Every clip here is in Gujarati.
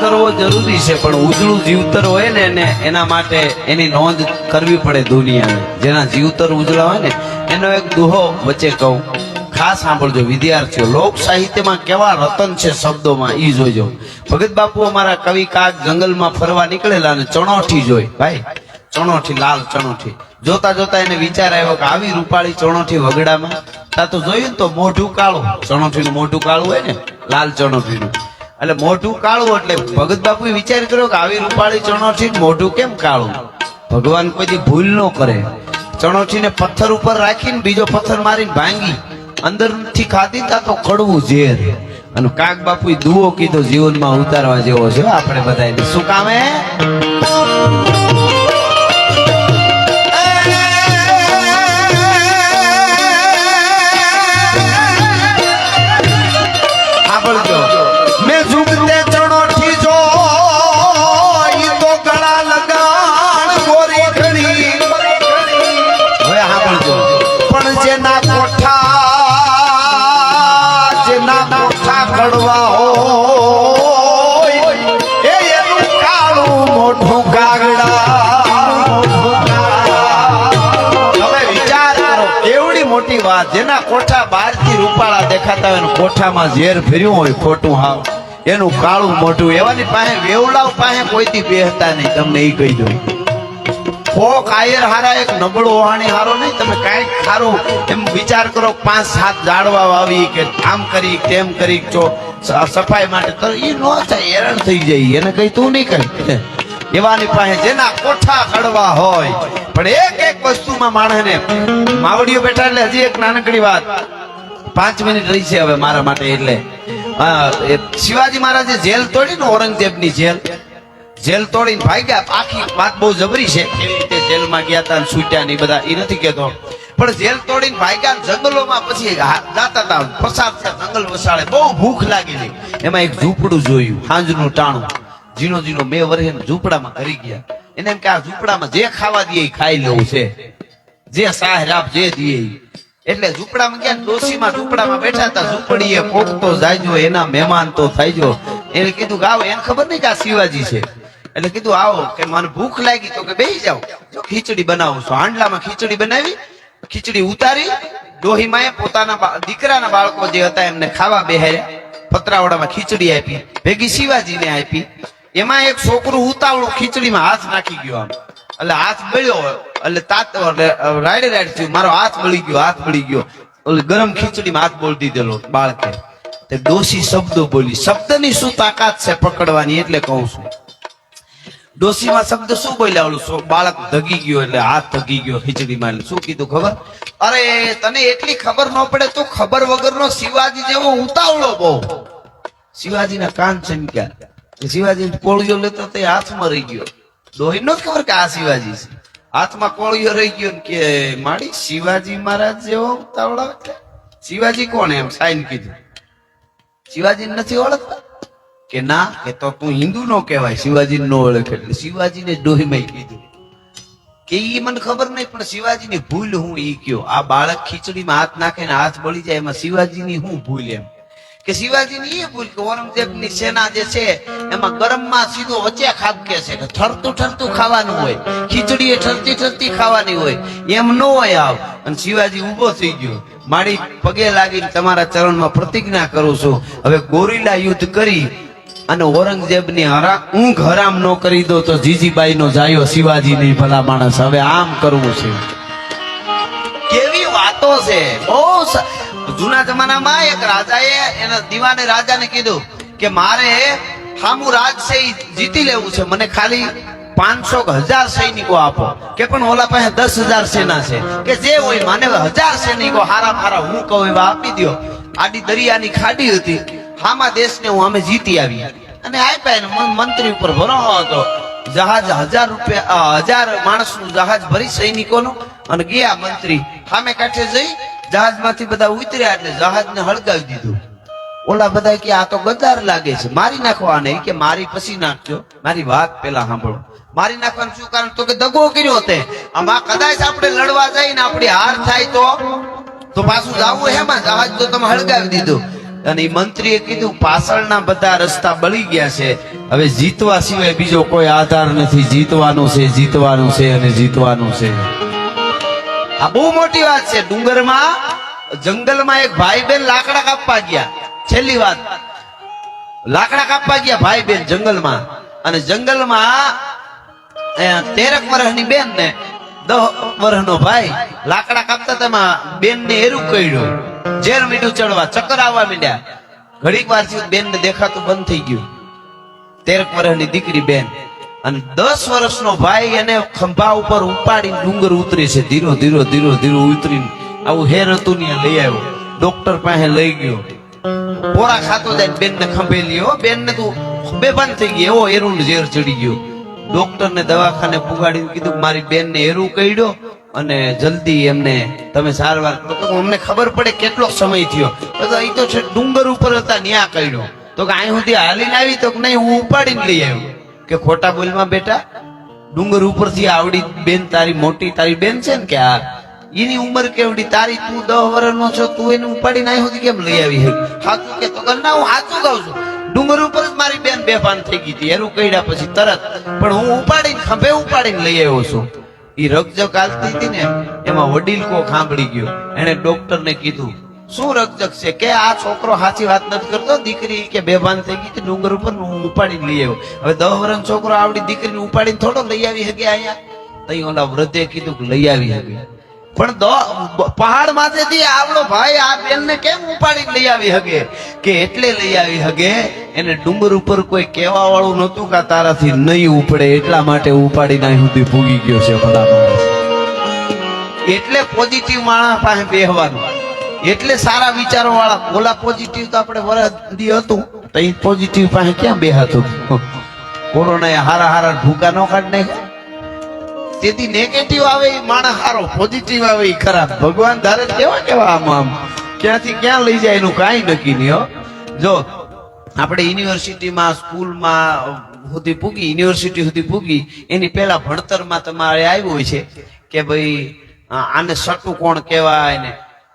કરવો જરૂરી છે, પણ ઉજળું જીવતર હોય ને એને, એના માટે એની નોંધ કરવી પડે દુનિયાને. જેના જીવતર ઉજળા હોય ને, એનો એક દુહો વચ્ચે કહું. ખાસ સાંભળજો, વિદ્યાર્થીઓ, લોક સાહિત્યમાં કેવા રતન છે શબ્દોમાં એ જોઈજો ભગત બાપુ અમારા કવિ કાક જંગલમાં ફરવા નીકળેલા અને ચણોઠી જોઈ. ભાઈ, ચણોઠી, લાલ ચણોઠી. જોતા જોતા એને વિચાર આવ્યો કે આવી રૂપાળી ચણોઠી વગડામાં. તા તો જોયું તો મોઢું કાળું. ચણોઠીનું મોઢું કાળું હોય ને, લાલ ચણોઠીનું. એટલે મોઢું કાળું એટલે ભગત બાપુ વિચાર કર્યો કે આવી રૂપાળી ચણોઠી મોઢું કેમ કાળું? ભગવાન કોઈ ભૂલ ન કરે. ચણોઠીને પથ્થર ઉપર રાખીને બીજો પથ્થર મારીને ભાંગી અંદરથી ખાધી તા તો કડવું ઝેર. અને કાક બાપુ દુઓ કીધો જીવનમાં ઉતારવા જેવો છે. આપણે બધાને શું કામે મોટી જેના કોઠા બહારથી રૂપાળા દેખાતા હોય કોઠામાં ઝેર ફેર્યું હોય ખોટું હાવ. એનું કાળું મોઢું, એવાની પાસે વેવડાવ પાસે કોઈથી બેહતા નહીં, તમને એ કહી દઉં. કોક આયર હારા, એક નબળો વાણી હારો નહીં, તમે કાંઈક સારું એમ વિચાર કરો, પાંચ સાત ઝાડવા વાવી કે આમ કરી, તેમ કરી સ- સફાઈ માટે તો એ નો થાય, હેરાન થઈ જાય, એને કઈ તું નહીં કઈ એવાની પાસે જેના કોઠા કડવા હોય. પણ એક એક વસ્તુમાં માણસને માવડીઓ બેઠા એટલે હજી એક નાનકડી વાત. પાંચ મિનિટ રહી છે હવે મારા માટે એટલે. શિવાજી મહારાજે જેલ તોડી ને ઔરંગઝેબની જેલ. જેલ તોડીને ભાગ્યા. આખી વાત બહુ જબરી છે. કેવી રીતે જેલમાં ગયા હતા છૂટ્યા નહીં બધા, એ નથી કેતો પણ જેલ તોડીને ભાગ્યા ને જંગલોમાં પછી જાતા હતા પસાર જંગલ વસાડે. બહુ ભૂખ લાગેલી. એમાં એક ઝૂંપડું જોયું સાંજનું ટાણું. ઝીણો ઝીણો બે વર્ષે ઝૂંપડામાં ઘરી ગયા. એને કે આ ઝૂંપડામાં જે ખાવા દે ખાઈ લેવું છે. જે સાહ રાપ જે દે એટલે ઝૂંપડામાં ગયા ડોસીમાં ઝૂંપડામાં બેઠા હતા. ઝૂંપડીએ કોક તો જાયજો એના મહેમાન તો થાયજો. એને કીધું આવો, એને ખબર નહીં કે આ શિવાજી છે. એટલે કીધું, આવો. કે મને ભૂખ લાગી તો કે બેસી જાઓ. જો ખીચડી બનાવું છું. હાંડલામાં ખીચડી બનાવી, ખીચડી ઉતારી ડોહીમાએ પોતાના દીકરાના બાળકો જે હતા એમને ખાવા બેહાર્યા. પતરાવાડામાં ખીચડી આપી, ભેગી શિવાજીને આપી. એમાં એક છોકરું ઉતાવળું ખીચડીમાં હાથ નાખી ગયો આમ. એટલે હાથ બળ્યો એટલે તાત એટલે રાઈડ થયું. મારો હાથ બળી ગયો, હાથ બળી ગયો. એટલે ગરમ ખીચડીમાં હાથ બોલી દીધેલો બાળકે. તે ડોશી શબ્દો બોલી, શબ્દની શું તાકાત છે પકડવાની? એટલે કહું છું. ડોસીમાં શબ્દ શું બોલ્યા ઓલું બાળક ધગી ગયો એટલે હાથ ધગી ગયો ખીચડીમાં એટલે શું કીધું ખબર? અરે, તને એટલી ખબર ન પડે તો ખબર વગરનો શિવાજી જેવો ઉતાવળો બહુ. શિવાજીના કાન ચમક્યા. શિવાજી કોળિયો લેતો તે હાથમાં રહી ગયો. ડોહી નો ખબર કે આ શિવાજી છે. હાથમાં કોળિયો રહી ગયો કે માડી શિવાજી મહારાજ જેવો ઉતાવળો શિવાજી કોણ એમ સાઈન કીધું. શિવાજી નથી ઓળખતા? કે ના, કે તો તું હિન્દુ નો કહેવાય, શિવાજી નો ઓળખે. એટલે શિવાજીને ડોહીમાં કીધું. કે એ મને ખબર નહીં, પણ શિવાજીની ભૂલ હું ઈ કયો. આ બાળક ખીચડીમાં હાથ નાખે ને હાથ બળી જાય એમાં શિવાજીની હું ભૂલ એમ? કે શિવાજીની એ ભૂલ કે ઔરંગઝેબની સેના જે છે, એમાં ગરમમાં સીધો વચ્ચે ખાબકે છે કે ઠરતું ઠરતું ખાવાનું હોય ખીચડી ઠરતી ઠરતી ખાવાની હોય, એમ ન હોય આવ. અને શિવાજી ઊભો થઈ ગયો. મારી પગે લાગીને તમારા ચરણમાં પ્રતિજ્ઞા કરું છું. હવે ગોરીલા યુદ્ધ કરી અને ઔરંગઝેબની હરા, ઊંઘ હરામ નો કરી દો તો જીજીબાઈ નો જાયો શિવાજી નહીં ભલા માણસ. હવે આમ કરવું છે. કેવી વાતો છે. બહુ જૂના જમાનામાં એક રાજાએ એના દીવાને રાજાને કીધું કે મારે હામું રાજ જીતી લેવું છે. મને ખાલી પાંચસો હજાર સૈનિકો આપો. કે પણ ઓલા પાસે દસ હજાર સેના છે. કે જે હોય મને હજાર સૈનિકો હારા હારા હું કહું એવા આપી દ્યો. આડી દરિયાની ખાડી હતી. હામા દેશને હું અમે જીતી આવી અને આપ્યા મંત્રી ઉપર ભરોસો હતો. જહાજ હજાર રૂપિયા હજાર માણસનું જહાજ ભરી સૈનિકોનું અને ગયા મંત્રી. સામે કાંઠે જઈ જહાજમાંથી બધા ઉતર્યા એટલે જહાજને હળગાવી દીધું. ઓલા બધા કે આ તો ગદાર લાગે છે, મારી નાખવા નહીં કે મારી પછી નાખજો. મારી વાત પેલા સાંભળો. મારી નાખવાનું શું કારણ? તો કે દગો કર્યો તે. આમાં કદાચ આપણે લડવા જઈને આપણી હાર થાય તો તો પાછું જાવું હેમાં જહાજ તો તમે હળગાવી દીધું. અને મંત્રીએ કીધું, પાછળના બધા રસ્તા બળી ગયા છે. હવે જીતવા સિવાય બીજો કોઈ આધાર નથી. જીતવાનું છે જીતવાનું છે અને જીતવાનું છે. આ બહુ મોટી વાત છે. ડુંગરમાં, જંગલમાં એક ભાઈ બેન લાકડા કાપવા ગયા. છેલ્લી વાત. લાકડા કાપવા ગયા ભાઈ બેન જંગલમાં. અને જંગલમાં તેરક વર્ષની બેન ને દહ વર્ષનો ભાઈ લાકડા કાપતા તેમાં બેન ને એરું કર્યું. ઝેર મીઠું ચડવા, ચક્કર આવવા માંડ્યા. ઘડીક વાર બેન ને દેખાતું બંધ થઈ ગયું. તેરક વર્ષની દીકરી બેન અને દસ વર્ષનો ભાઈ એને ખંભા ઉપર ઉપાડી ડુંગર ઉતરે છે. ધીરો ધીરો ધીરો ધીરો ઉતરીને આવું હેર હતું ને લઈ આવ્યો. ડોક્ટર પાસે લઈ ગયો. પોરા ખાતો જાય બેન ને ખંભે લ્યો. બેન ને તું બેભાન થઈ ગઈ. એવો એરું ઝેર ચડી ગયો. ડોક્ટર ને દવાખાને પુગાડી કીધું, મારી બેન ને એરું કઈડ્યો અને જલ્દી એમને તમે સારવાર અમને ખબર પડે કેટલો સમય થયો. તો અહીં તો છે ડુંગર ઉપર હતા, ન્યા કહ્યો તો કે અહીં સુધી હાલીને આવી. તો નહીં, હું ઉપાડીને લઈ આવ્યો. કે ખોટા બોલમાં બેટા? ડુંગર ઉપરથી આવડી બેન તારી મોટી તારી બેન છે ને કે આ એની ઉંમર કેવડી? તારી તું દસ વર્ષનો છો, તું એને ઉપાડીને અહીં સુધી કેમ લઈ આવી હકી સાચું કે તો ના, હું સાચું કહું છું. ડુંગર ઉપર જ મારી બેન બેફાન થઈ ગઈ હતી, એનું કહીડા પછી તરત. પણ હું ઉપાડીને, ખંભે ઉપાડીને લઈ આવ્યો છું. એ રગજગ હાલતી હતી ને, એમાં વડીલ કો ખાંભળી ગયો. એને ડોક્ટર ને કીધું શું રગજગ છે? કે આ છોકરો સાચી વાત નથી કરતો, દીકરી કે બેભાન થઈ ગઈ ડુંગર ઉપર હું ઉપાડીને લઈ આવ્યો. હવે દહ વર્ષ છોકરો આવડી દીકરીને ઉપાડીને થોડો લઈ આવી શકે અહીંયા? તઈ ઓલા વૃદ્ધે કીધું લઈ આવી શકે. પણ પહાડમાંથી આવડો ભાઈ આ બેન ને કેમ ઉપાડીને લઈ આવી હગે કે એટલે લઈ આવી હગે એને ડુંગર ઉપર કોઈ કહેવા વાળું નતું કે તારાથી નહીં ઉપડે, એટલા માટે ઉપાડીને અહીં સુધી ભૂગી ગયો છે ભલા એટલે પોઝિટિવ માણસ પાસે બેહવાનું. એટલે સારા વિચારો વાળા ઓલા પોઝિટિવ તો આપણે વરદી હતું, તો એ પોઝિટિવ પાસે ક્યાં બેહાતું? કોરોના હારા હારા ભૂકા નો કાઢ નાખ્યા? તેથી નેગેટિવ આવે એ માણસ સારો પોઝિટિવ આવે એ ખરાબ. ભગવાન ધારે કેવા કેવા આમ આમ. ક્યાંથી ક્યાં લઈ જાય એનું કાંઈ નક્કી નહીં, હો. જો, આપણે યુનિવર્સિટીમાં સ્કૂલમાં સુધી પૂગી યુનિવર્સિટી સુધી પૂગી, એની પહેલા ભણતરમાં તમારે આવ્યું હોય છે કે ભાઈ આને સટુ કોણ કહેવાય ને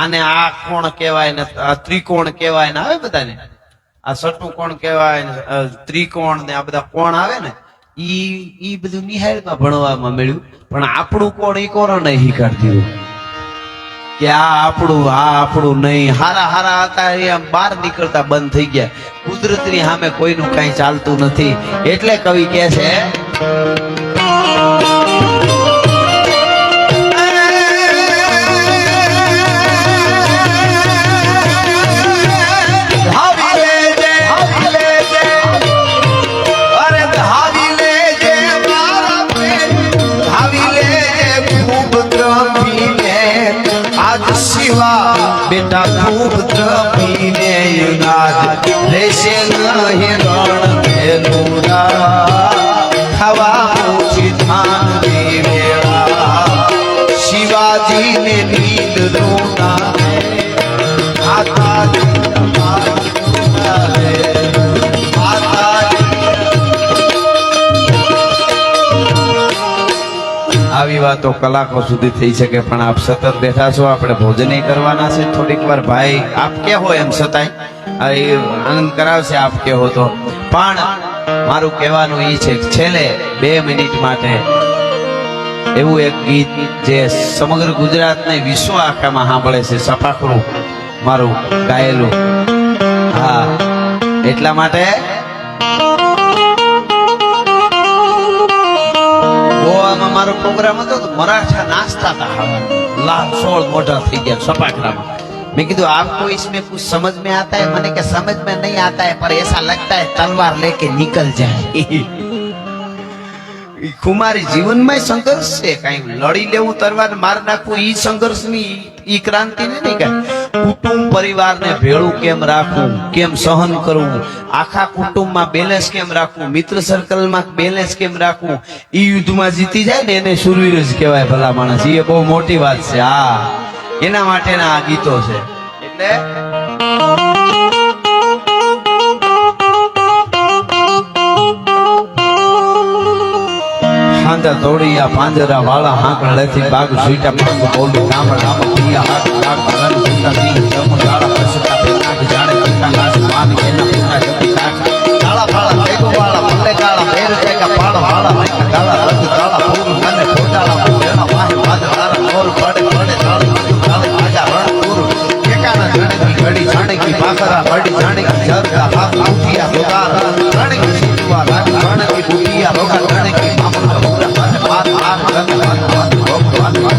આને આ કોણ કહેવાય ને આ ત્રિકોણ કહેવાય ને આવે બધાને? આ સટુ કોણ કહેવાય ને ત્રિકોણ ને આ બધા કોણ આવે ને, ઈ ઈ બધું નિહાળમાં ભણવામાં મળ્યું. પણ આપણું કોણ ઈ કોરોના કાઢી દીધું. કે આ આપણું આ આપણું નહીં. હારા હારા હતા, એ આમ બહાર નીકળતા બંધ થઈ ગયા. કુદરતની સામે કોઈનું કાંઈ ચાલતું નથી. એટલે કવિ કહે છે બેટા ખૂબ દ્રવીને યુનાદ રહેશે નહીં રણ ભેલુરા. ખાવા ઓછી ધાન દેવેરા. શિવાજીને નીંદનું નામે આવી વાતો કલાકો સુધી થઈ શકે, પણ આપ સતત બેઠા છો, આપણે ભોજન કરવાના છે. થોડીક વાર ભાઈ, આપ કે હો એમ છતાંય આનંદ કરાવશે આપ કે હો તો. પણ મારું કહેવાનું એ છે છેલ્લે બે મિનિટ માટે એવું એક ગીત જે સમગ્ર ગુજરાત ને વિશ્વ આખામાં સાંભળે છે સપાખરું મારું ગાયેલું. હા, એટલા માટે ગોવામાં મારો પ્રોગ્રામ હતો તો મરાઠા નાચતા હતા હવા લાલ સોળ મોઢા થઈ ગયા સપાખરામાં મેં કીધું आपको इसमें कुछ समझ में आता है मैंने कहा समझ में नहीं आता है पर ऐसा लगता है तलवार लेके निकल जाए ઈ કુમારી જીવનમાં સંઘર્ષ છે કઈ લડી લેવું તરવાર માર નાખવું ઈ સંઘર્ષ ની ઈ ક્રાંતિ ને નહીં કઈ. કુટુંબ પરિવારને ભેળું કેમ રાખવું? કેમ સહન કરવું? આખા કુટુંબમાં બેલેન્સ કેમ રાખવું? મિત્ર સર્કલમાં બેલેન્સ કેમ રાખવું? ઈ યુદ્ધમાં જીતી જાય ને એને સુરવીર જ કહેવાય ભલા માણસ. એ બહુ મોટી વાત છે. હા. એના માટેના આ ગીતો છે. એટલે ખાંધા દોડી પાંજરા વાળા હાંકણ લેથી બાગ સુઈટા પાંગ બોલું નામ નામ પિયા હાક હાક રન સુતા દી જમ ગાળા હસતા પેટાક જાણે પિતા નાસ માન, કેના પિતા જપી નાખ કાળા ફાળા ભેગો વાળા પલ્લે કાળા મેર ભેગા પાડ વાળા નાખ કાળા, રંગ, કાળા, ફૂલ, મને ખોટાળા ફૂલના વાહે વાદ તારા મોર, પડે પડે, તાળ તાળ, આજા, રણ, પૂર. એકાના જાણે ઘડી જાણે કી પાખરા પડી જાણે કી જરતા હાથ ઉઠિયા ગોગારા જાણે કી સુવા રાખ કી બુટિયા રોગા જાણે કી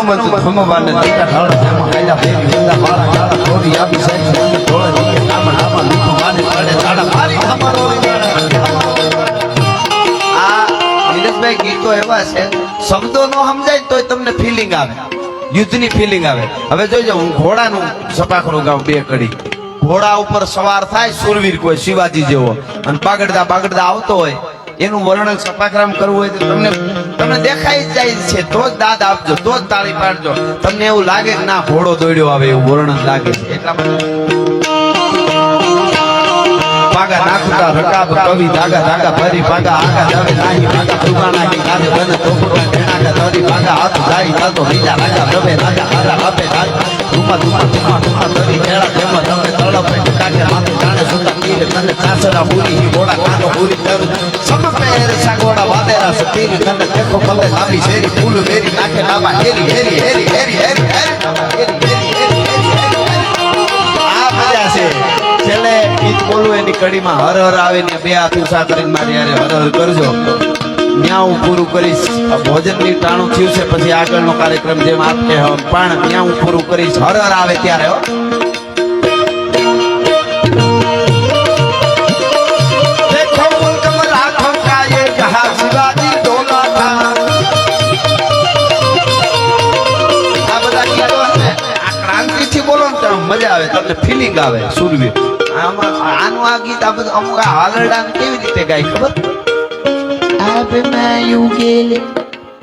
હનુમંત ભગવાન દીતા ઢળ જમ કાયલા ફેરી વંદા વાળા ચાળા કોરી આપી સાઈ સંગ ઢોળે દીકે કામણ આમાં લીધું માને પડે ચાડા મારી ખમરો આ નીરજભાઈ ગીતો એવા છે શબ્દો નો સમજાય તોય તમને ફિલિંગ આવે. યુદ્ધની ફિલિંગ આવે. હવે જોઈજો હું ઘોડાનું સપાખરું ગાઉં બે કડી. ઘોડા ઉપર સવાર થાય સુરવીર કોઈ શિવાજી જેવો. અને પાગડદા પાગડતા આવતો હોય એનું વર્ણન સપાક્રમ કરવું હોય તો તમને તમને દેખાઈ જાય છે. તો જ દાદ આપજો, તો જ તાળી પાડજો. તમને એવું લાગે કે ના, ઘોડો દોડ્યો આવે એવું વર્ણન લાગે છે. એટલા પાગા નાખતા રકાબ હાથ જાઈ તાતો બીજા પૂરી પેર સાગોડા તેરી તને દેખો પલે લાંબી શેરી ફૂલ વેરી નાખે ડાબા હેરી હેરી હેરી હેરી હેરી કડીમાં હર હર આવીને બે હાથ ઉષા કરીને હર કરજો ત્યાં હું પૂરું કરીશ ભોજનની ટાણું થયું છે પછી આગળ નો કાર્યક્રમ જેમ આપે પણ ત્યાં હું પૂરું કરીશ હર હર આવે ત્યારે હો ફિલિંગ આવે સુરવીર. આમાં આનું આ ગીત આ બધું અમુક આ હાલરડા કેવી રીતે ગાય ખબર? આપમાં યુગેલ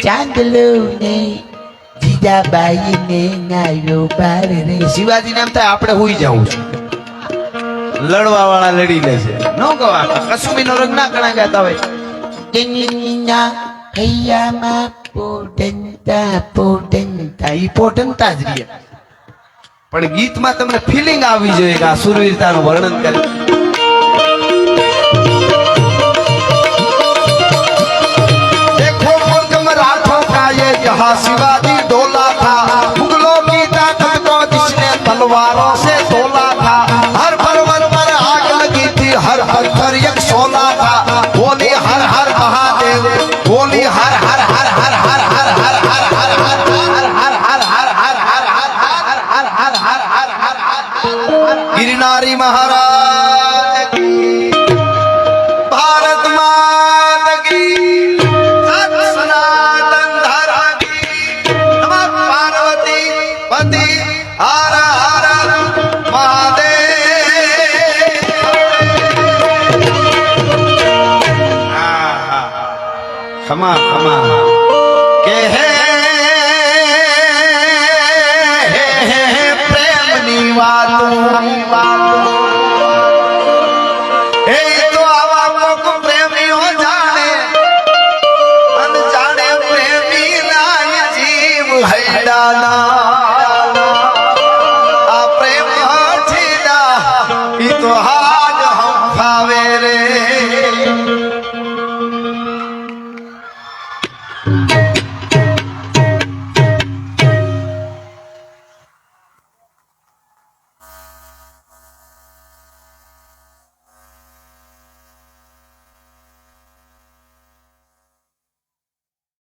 ચાંદલો ને જીજાબાઈ ને નાયો પાર રે. શિવાજી નામ થાય આપણે હોઈ જવું છે. લડવા વાળા લડી લે છે. નો કવા કશું નો રંગ ના કણા ગાતા હોય. તેનીના હૈયામાં પોટંતા પોટંતા ઈ પોટંતા જ રહે પણ ગીતમાં તમને ફિલિંગ આવી જોઈએ કે આ સુરવીરતાનું વર્ણન કરે. શિવાજી ડોલા થા. પતિ હાર હાર મહાદેવ. ખમા ખમા. કે પ્રેમની વાતની વાત તો આવા મોક પ્રેમીઓ જાણે. અન જાણે પ્રેમી ના જીવ